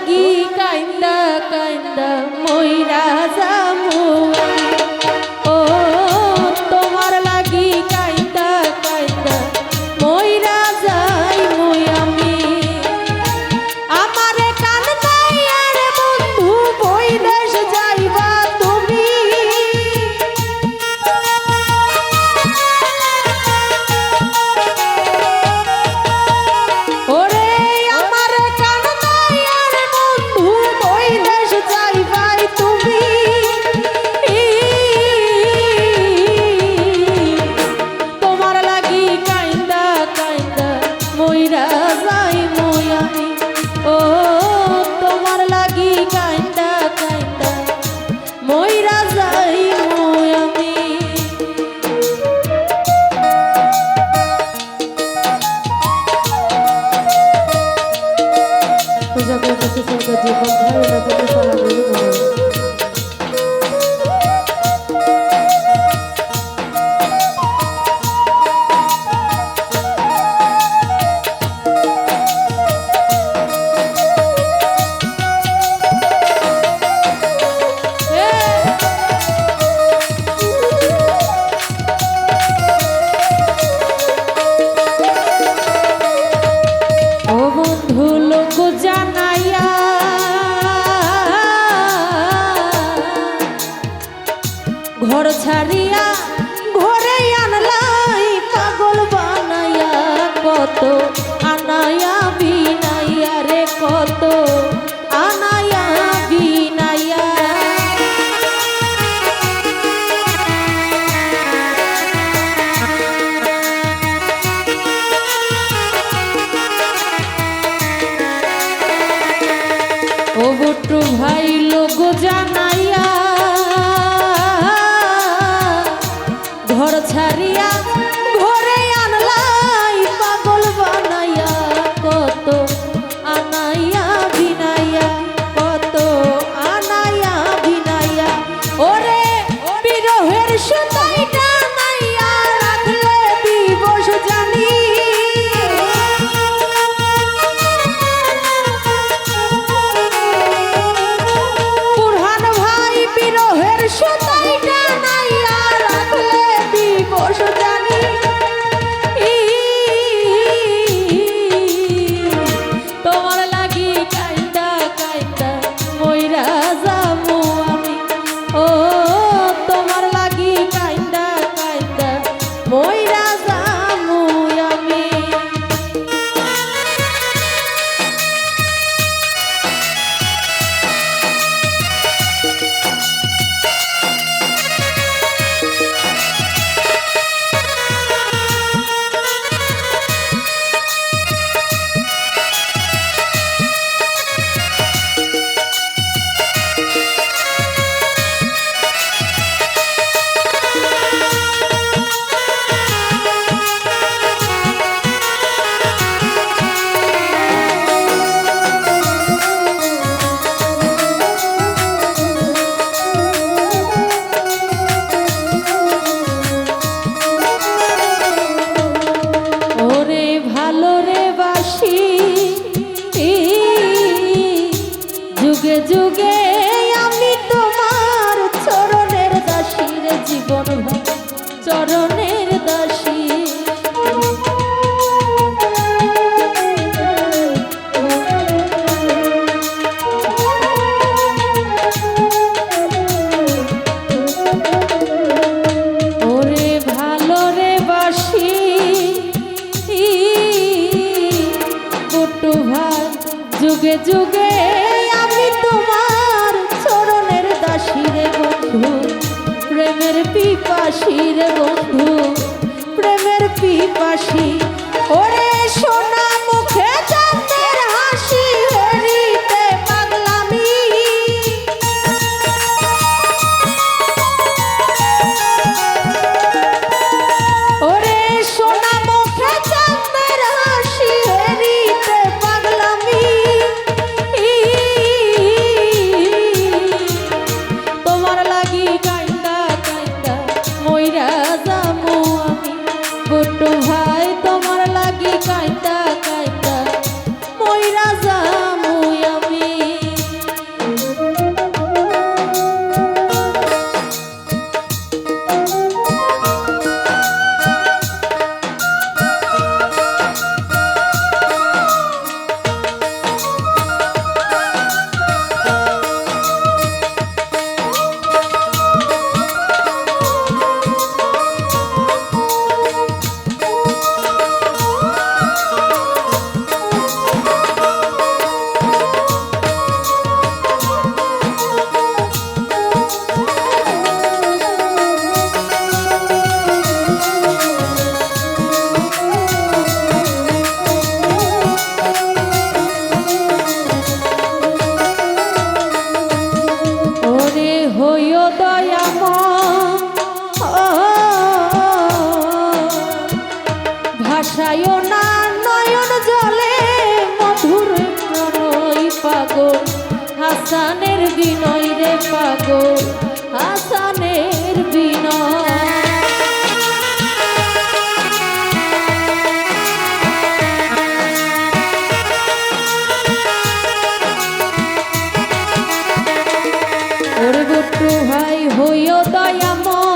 lagi. জীবনধারা এলাকাতে সারা ঘর ছাড়িয়া ঘরে আনলাই, পাগল বানাইয়া কত আনায়া বিনাইয়া রে কত আনায়া বিনাইয়া। ও ভাই লোক জানাইয়া যুগে যুগে আমি তোমার চরণের দাসিরে বন্ধু। প্রেমের পিপাসিরে বন্ধু। প্রেমের পিপাসি হাসানের বিনয় রে পাগো হাসানের বিনয়। ওর ভাই হইও দয়াময়।